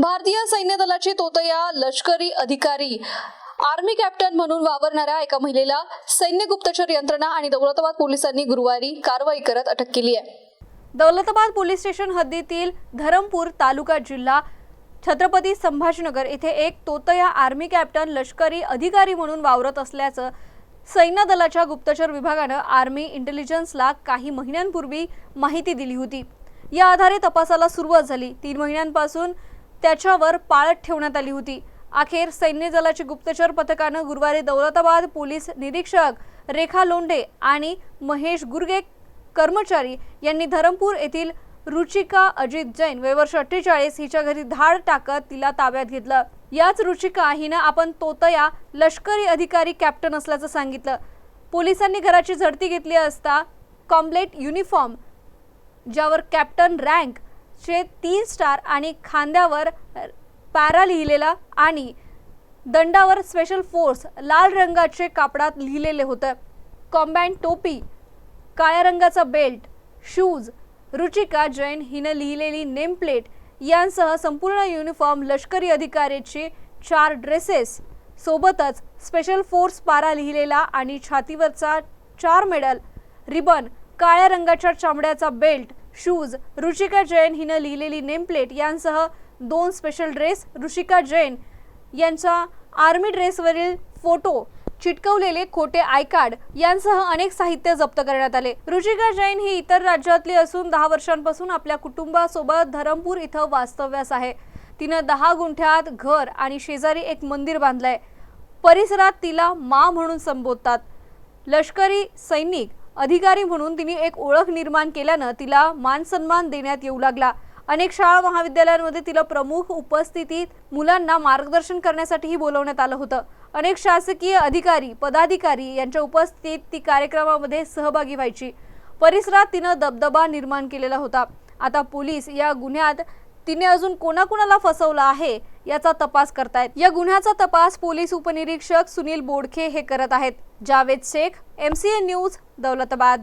भारतीय सैन्य दलाची तोतया लष्करी अधिकारी आर्मी कॅप्टन म्हणून वावरणाऱ्या एका महिलेला सैन्य गुप्तचर यंत्रणा आणि दौलताबाद पोलिसांनी गुरुवारी कारवाई करत अटक केली आहे. दौलताबाद पोलीस स्टेशन हद्दीतील धरमपूर तालुका जिल्हा छत्रपती संभाजीनगर येथे एक तोतया आर्मी कॅप्टन लष्करी अधिकारी म्हणून वावरत असल्याचं सैन्य दलाच्या गुप्तचर विभागानं आर्मी इंटेलिजन्सला काही महिन्यांपूर्वी माहिती दिली होती. या आधारे तपासाला सुरुवात झाली. तीन महिन्यांपासून त्याच्यावर पाळत ठेवण्यात आली होती. अखेर सैन्य दलाची गुप्तचर पथकानं गुरुवारी दौलताबाद पोलीस निरीक्षक रेखा लोंढे आणि महेश गुर्गे कर्मचारी यांनी धरमपूर येथील रुचिका अजित जैन वयवर्ष अठ्ठेचाळीस हिच्या घरी धाड टाकत तिला ताब्यात घेतलं. याच रुचिका हिनं आपण तोतया लष्करी अधिकारी कॅप्टन असल्याचं सांगितलं. पोलिसांनी घराची झडती घेतली असता कॉम्प्लेट युनिफॉर्म ज्यावर कॅप्टन रँक चे तीन स्टार आणि खांद्यावर पॅरा लिहिलेला आणि दंडावर स्पेशल फोर्स लाल रंगाचे कापडात लिहिलेले होतं. कॉम्बॅन टोपी काळ्या रंगाचा बेल्ट शूज रुचिका जैन हिनं लिहिलेली नेमप्लेट यांसह संपूर्ण युनिफॉर्म लष्करी अधिकाऱ्याचे चार ड्रेसेस सोबतच स्पेशल फोर्स पारा लिहिलेला आणि छातीवरचा चार मेडल रिबन काळ्या रंगाच्या चामड्याचा बेल्ट शूज ऋषिका जैन हिनं लिहिलेली नेमप्लेट यांसह दोन स्पेशल ड्रेस ऋषिका जैन यांचा आर्मी ड्रेसवरील फोटो चिटकवलेले खोटे आय कार्ड यांसह अनेक साहित्य जप्त करण्यात आले. ऋषिका जैन ही इतर राज्यातली असून दहा वर्षांपासून आपल्या कुटुंबासोबत धरमपूर इथं वास्तव्यास आहे. तिनं दहा गुंठ्यात घर आणि शेजारी एक मंदिर बांधलंय. परिसरात तिला मा म्हणून संबोधतात. लष्करी सैनिक अधिकारी म्हणून तिने एक ओळख निर्माण केल्यानं तिला मान सन्मान देण्यात येऊ लागला. अनेक शाळा महाविद्यालयांमध्ये तिला प्रमुख उपस्थितीत मुलांना मार्गदर्शन करण्यासाठीही बोलवण्यात आलं होतं. अनेक शासकीय अधिकारी पदाधिकारी यांच्या उपस्थितीत ती कार्यक्रमामध्ये सहभागी व्हायची. परिसरात तिनं दबदबा निर्माण केलेला होता. आता पोलीस या गुन्ह्यात तिने अजून कोणाकोणाला फसवलं आहे? याचा तपास करतायत. या गुन्ह्याचा तपास पोलीस उपनिरीक्षक सुनील बोडखे हे करत आहेत. Javed Shaikh MCA news Daulatabad.